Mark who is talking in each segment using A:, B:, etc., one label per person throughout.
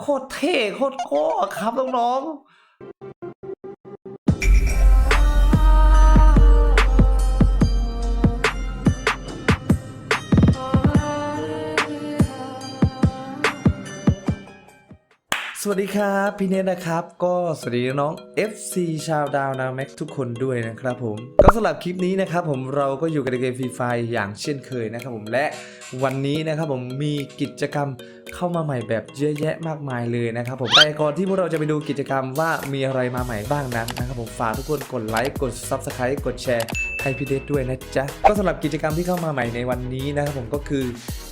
A: โคตรเท่โคตรโก้ครับน้องๆ สวัสดีครับพี่เนทนะครับ ก็สวัสดีน้อง FC ชาวดาวนาแม็กทุกคนด้วยนะครับผม ก็สำหรับคลิปนี้นะครับผมเราก็อยู่กับเกมฟรีไฟอย่างเช่นเคยนะครับผมและวันนี้นะครับผมมีกิจกรรมเข้ามาใหม่แบบเยอะแยะมากมายเลยนะครับผมแต่ก่อนที่พวกเราจะไปดูกิจกรรมว่ามีอะไรมาใหม่บ้างนั้นนะครับผมฝากทุกคนกดไลค์กด Subscribe กดแชร์ ให้พี่เดชด้วยนะจ๊ะ ก็สำหรับกิจกรรมที่เข้ามาใหม่ในวันนี้นะครับผมก็คือ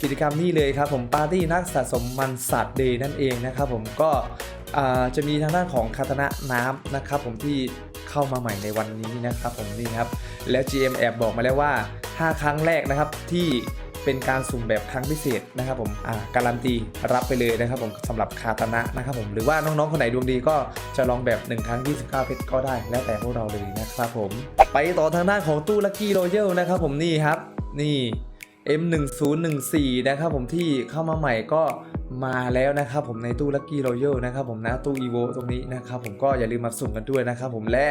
A: กิจกรรมนี้เลยครับผมปาร์ตี้นักสะสมมันสัตว์เดย์นั่นเองนะครับผมก็จะมีทางด้านของคาตนะน้ำนะครับผมที่เข้ามาใหม่ในวันนี้นะครับผมนี่ครับแล้ว GM แอบบอกมาแล้วว่า 5 ครั้งแรกนะครับที่ เป็นการสุ่มแบบครั้งพิเศษนะครับผมอ่าการันตีรับไปเลยนะครับผมสำหรับคาตนะนะครับผมหรือว่าน้องๆ คนไหนดวงดีก็จะลองแบบ 1 ครั้ง 29 เพชรก็ได้ แล้วแต่พวกเราเลยนะครับผม ไปต่อทางด้านของตู้ลัคกี้โรเยลนะครับผมนี่ครับ นี่ M1014 นะครับผมที่เข้ามาใหม่ก็มาแล้วนะครับผมในตู้ Lucky Royal นะครับผมนะตู้ Evo ตรงนี้นะครับผมก็อย่าลืมมาสุ่มกันด้วยนะครับผมและ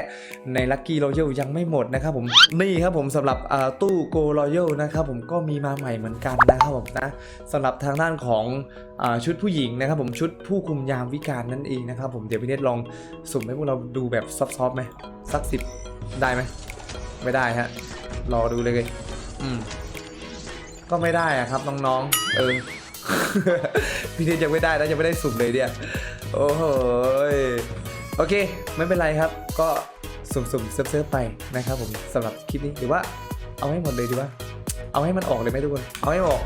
A: ใน Lucky Royal ยังไม่หมดนะครับผมนี่ครับผมสำหรับตู้ Go Royal นะครับผมก็มีมาใหม่เหมือนกันนะครับผมนะสำหรับทางด้านของอชุดผู้หญิงนะครับผมชุดผู้คุมยามวิการนั่นเองนะครับผมเดี๋ยวพี่เนตลองสุ่มให้พวกเราดูแบบซอฟๆไหมสักสิบได้ไหมไม่ได้ฮะรอดูเลยอืม ก็ไม่ได้อะครับน้องๆ เออ พี่เนทยังไม่ได้นะยังไม่ได้สุ่มเลยเนี่ย โอ้โห โอเค ไม่เป็นไรครับ ก็สุ่มๆเซิร์ฟๆไปนะครับผมสำหรับคลิปนี้หรือว่าเอาให้หมดเลยดีว่า เอาให้มันออกเลยไหมทุกคน เอาให้ออก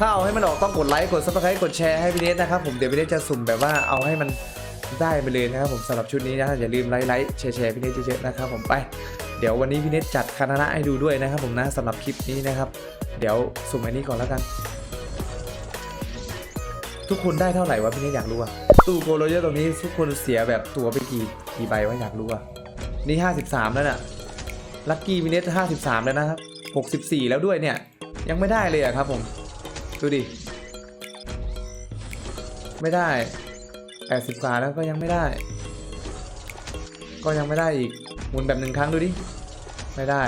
A: ถ้าเอาให้มันออกต้องกดไลค์กดซับสไครต์กดแชร์ให้พี่เนทนะครับผมเดี๋ยวพี่เนทจะสุ่มแบบว่าเอาให้มันได้ไปเลยนะครับผมสำหรับชุดนี้นะอย่าลืมไลค์ไลค์แชร์แชร์พี่เนทเยอะๆนะครับผมไป เดี๋ยววันนี้พี่เนทจัดคณะให้ดูด้วยนะครับผมนะสำหรับคลิปนี้นะครับ เดี๋ยวสุ่มอันนี้ก่อนแล้วกัน ทุกคนได้เท่าไหร่วะพี่เนทอยากรู้อะตู้โกโรเยอร์ตรงนี้ทุกคนเสียแบบตัวไปกี่กี่ใบวะอยากรู้อะนี่53แล้วน่ะลัคกี้มิเนท53แล้วนะครับ64แล้วด้วยเนี่ย ยังไม่ได้เลยอะครับผม ดูดิ ไม่ได้80กว่าแล้วก็ยังไม่ได้ ก็ยังไม่ได้อีกหมุนแบบหนึ่งครั้งดูดิ ไม่ได้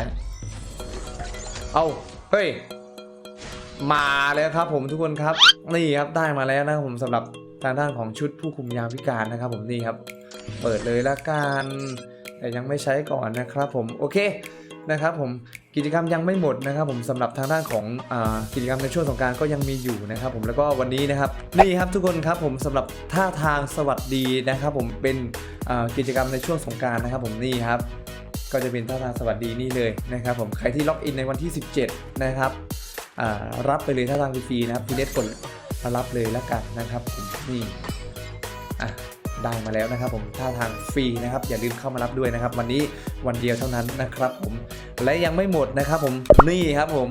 A: เอาเฮ้ย มาแล้วครับผมทุกคนครับนี่ครับได้มาแล้วนะครับผมสำหรับทางด้านของชุดผู้คุมยามวิการนะครับผมนี่ครับ เปิดเลยละกันแต่ยังไม่ใช้ก่อนนะครับผมโอเคนะครับผมกิจกรรมยังไม่หมดนะครับ ผมสำหรับทางด้านของอกิจกรรมในช่วงสงการก็ยังมีอยู่นะครับ ผมแล้วก็วันนี้นะครับนี่ครับทุกคนครับผมสำหรับท่าทางสวัสดีนะครับ ผมเป็นกิจกรรมในช่วงสงการนะครับ ผมนี่ครับ ก็จะเป็นท่าทางสวัสดีนี่เลยนะครับ ผมใครที่ล็อกอินในวันที่ 17 นะครับ รับไปเลยท่าทางฟรีนะครับพี่เน็ตกดมารับเลยแล้วกันนะครับผมนี่อะได้มาแล้วนะครับผมท่าทางฟรีนะครับ อย่าลืมเข้ามารับด้วยนะครับ วันนี้วันเดียวเท่านั้นนะครับผมและยังไม่หมดนะครับผมนี่ครับผม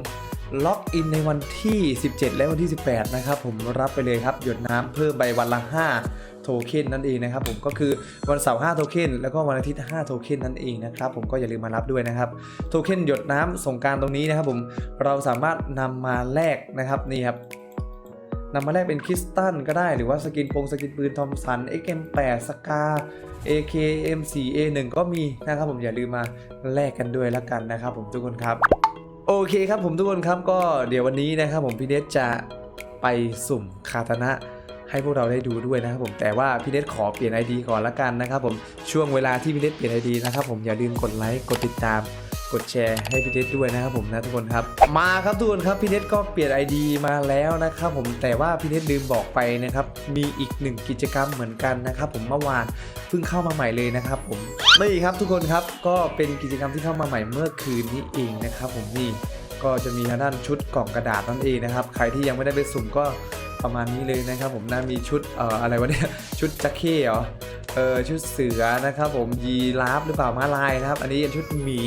A: ล็อกอินในวันที่ 17 และวันที่ 18 นะครับผมรับไปเลยครับ หยดน้ำเพิ่มใบวันละ 5 โทเค็นนั่นเองนะครับผมก็คือวันเสาร์5โทเค็นแล้วก็วันอาทิตย์5โทเค็นนั่นเองนะครับผมก็อย่าลืมมารับด้วยนะครับโทเค็นหยดน้ำสงการตรงนี้นะครับผมเราสามารถนำมาแลกนะครับนี่ครับนำมาแลกเป็นคริสตัลก็ได้หรือว่าสกินปงสกินปืนทอมสัน XM8 สกา AKM4A1 ก็มีนะครับผมอย่าลืมมาแลกกันด้วยละกันนะครับผมทุกคนครับ โอเคครับผมทุกคนครับก็เดี๋ยววันนี้นะครับผมพี่เนทจะไปสุ่มคาตนะ ให้พวกเราได้ดูด้วยนะครับผมแต่ว่าพี่เนทขอเปลี่ยน ID ก่อนละกันนะครับผมช่วงเวลาที่พี่เนทเปลี่ยน ID นะครับผมอย่าลืมกดไลค์กดติดตามกดแชร์ให้พี่เนทด้วยนะครับผมนะทุกคนครับ มาครับทุกคนครับพี่เนทก็เปลี่ยน ID มาแล้วนะครับผมแต่ว่าพี่เนทลืมบอกไปนะครับมีอีกหนึ่งกิจกรรมเหมือนกันนะครับผมเมื่อวานเพิ่งเข้ามาใหม่เลยนะครับผมนี่ครับทุกคนครับก็เป็นกิจกรรมที่เข้ามาใหม่เมื่อคืนนี้เองนะครับผมนี่ก็จะมีทางด้านชุดกล่องกระดาษนั่นเองนะครับใครที่ยังไม่ได้ไปสุ่มก็ ประมาณนี้เลยนะครับผมนะมีชุดเอ่ออะไรวะเนี่ยชุดจักเข้เหรอเออชุดเสือนะครับผมยีราฟหรือเปล่าม้าลายนะครับ อันนี้เป็นชุดหมี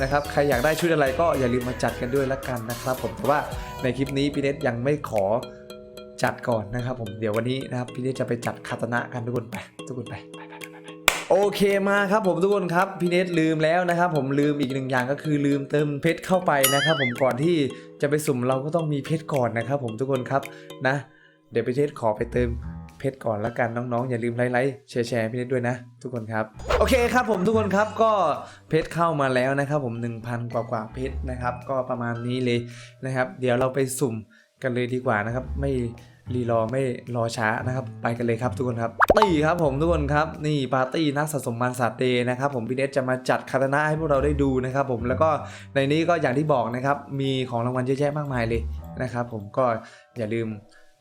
A: นะครับใครอยากได้ชุดอะไรก็อย่าลืมมาจัดกันด้วยละกันนะครับ ผมแต่ว่าในคลิปนี้พี่เนทยังไม่ขอจัดก่อนนะครับ ผมเดี๋ยววันนี้นะครับพี่เนทจะไปจัดคาตนะกันทุกคนไป ทุกคนไปไปโอเคมาครับผมทุกคนครับพี่เนทลืมแล้วนะครับ ผมลืมอีกหนึ่งอย่างก็คือลืมเติมเพชรเข้าไปนะครับ ผมก่อนที่จะไปสุ่มเราก็ต้องมีเพชรก่อนนะครับ ผมทุกคนครับนะ เดี๋ยวพี่เนทขอไปเติมเพชรก่อนละกันน้องๆ อย่าลืมไลค์แชร์แชร์พี่เนทด้วยนะ ทุกคนครับ โอเคครับผมทุกคนครับก็เพชรเข้ามาแล้วนะครับผม 1,000 กว่ากว่าเพชรนะครับ ก็ประมาณนี้เลยนะครับ เดี๋ยวเราไปสุ่มกันเลยดีกว่านะครับ ไม่รีรอไม่รอช้านะครับ ไปกันเลยครับทุกคนครับตีครับผมทุกคนครับ นี่ปาร์ตี้นักสะสมมันสัตว์เดย์นะครับ ผมพี่เนทจะมาจัดคาตานะให้พวกเราได้ดูนะครับ ผมแล้วก็ในนี้ก็อย่างที่บอกนะครับ มีของรางวัลเยอะแยะมากมายเลยนะครับ ผมก็อย่าลืม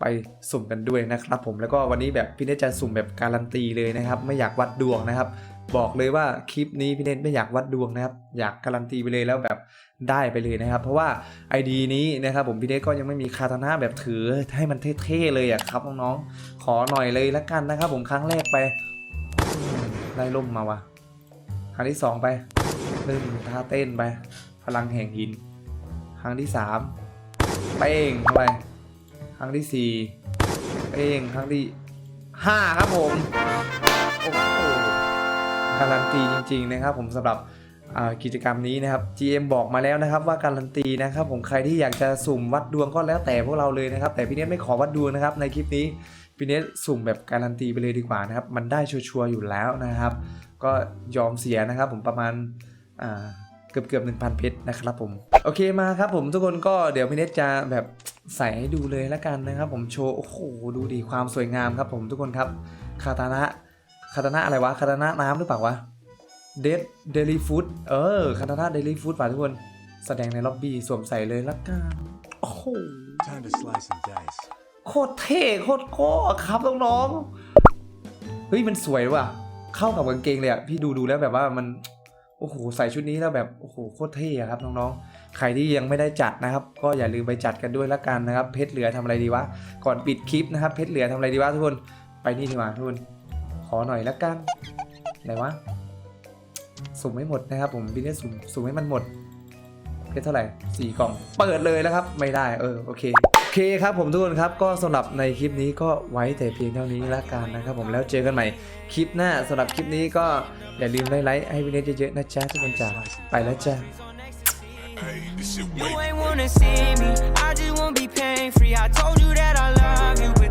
A: ไปสุ่มกันด้วยนะครับผมแล้วก็วันนี้แบบพี่เนทจะสุ่มแบบการันตีเลยนะครับ ไม่อยากวัดดวงนะครับ บอกเลยว่าคลิปนี้พี่เนทไม่อยากวัดดวงนะครับ อยากการันตีไปเลยแล้วแบบได้ไปเลยนะครับ เพราะว่า ID นี้นะครับผมพี่เนทก็ยังไม่มีคาตานะแบบถือให้มันเท่ๆเลยอะครับน้องๆขอหน่อยเลยละกันนะครับ ผมครั้งแรกไปได้ล่มมาวะครั้งที่สองไปหนึ่งท่าเต้นไป พลังแห่งหิน ครั้งที่สามเป้งเข้าไป รั้งที่สี่เป้งครั้งที่ห้าครับผมโอ้โหการันตีจริง ๆ นะครับ ผมสำหรับกิจกรรมนี้นะครับ GM บอกมาแล้วนะครับว่าการันตีนะครับ ผมใครที่อยากจะสุ่มวัดดวงก็แล้วแต่พวกเราเลยนะครับ แต่พี่เนทไม่ขอวัดดวงนะครับ ในคลิปนี้พี่เนทสุ่มแบบการันตีไปเลยดีกว่านะครับ มันได้ชัวร์อยู่แล้วนะครับ ก็ยอมเสียนะครับ ผมประมาณเกือบเกือบหนึ่งพันเพชรนะครับผมโอเคมาครับผมทุกคนก็เดี๋ยวพี่เนทจะแบบ ใส่ให้ดูเลยแล้วกันนะครับ ผมโชว์โอ้โหดูดีความสวยงามครับผมทุกคนครับคาตานะคาตานะอะไรวะคาตานะน้ำหรือเปล่าวะเดดเดลี่ฟู้ดเออคาตานะเดลี่ฟู้ดป่ะทุกคนแสดงในล็อบบี้สวมใส่เลยละกันโอ้โห
B: Time to slice and dice.
A: โคตรเท่โคตรโก้ครับน้องๆเฮ้ยมันสวยว่ะ เข้ากับกางเกงเลยอะพี่ดูดูแล้วแบบว่ามันโอ้โหใส่ชุดนี้แล้วแบบโอ้โหโคตรเท่อะครับน้องๆ ใครที่ยังไม่ได้จัดนะครับ ก็อย่าลืมไปจัดกันด้วยละกันนะครับ เพชรเหลือทำอะไรดีวะ ก่อนปิดคลิปนะครับ เพชรเหลือทำอะไรดีวะทุกคน ไปนี่ดีกว่าทุกคน ขอหน่อยละกัน ไหนวะ สุ่มไม่หมดนะครับ ผมพี่เนี่ยสุ่ม สุ่มให้มันหมด เพชรเท่าไหร่สี่กล่อง เปิดเลยแล้วครับ ไม่ได้ เออ โอเคโอเคครับผมทุกคนครับก็สำหรับในคลิปนี้ก็ไว้แต่เพียงเท่านี้ละกันนะครับผมแล้วเจอกันใหม่คลิปหน้าสำหรับคลิปนี้ก็อย่าลืมไลค์ให้วินเนตเยอะๆนะจ๊ะทุกคนจ๋าไปแล้วจ้า
B: Hey, this shit
C: You ain't wanna see me, I just wanna be pain free. I told you that I love you, but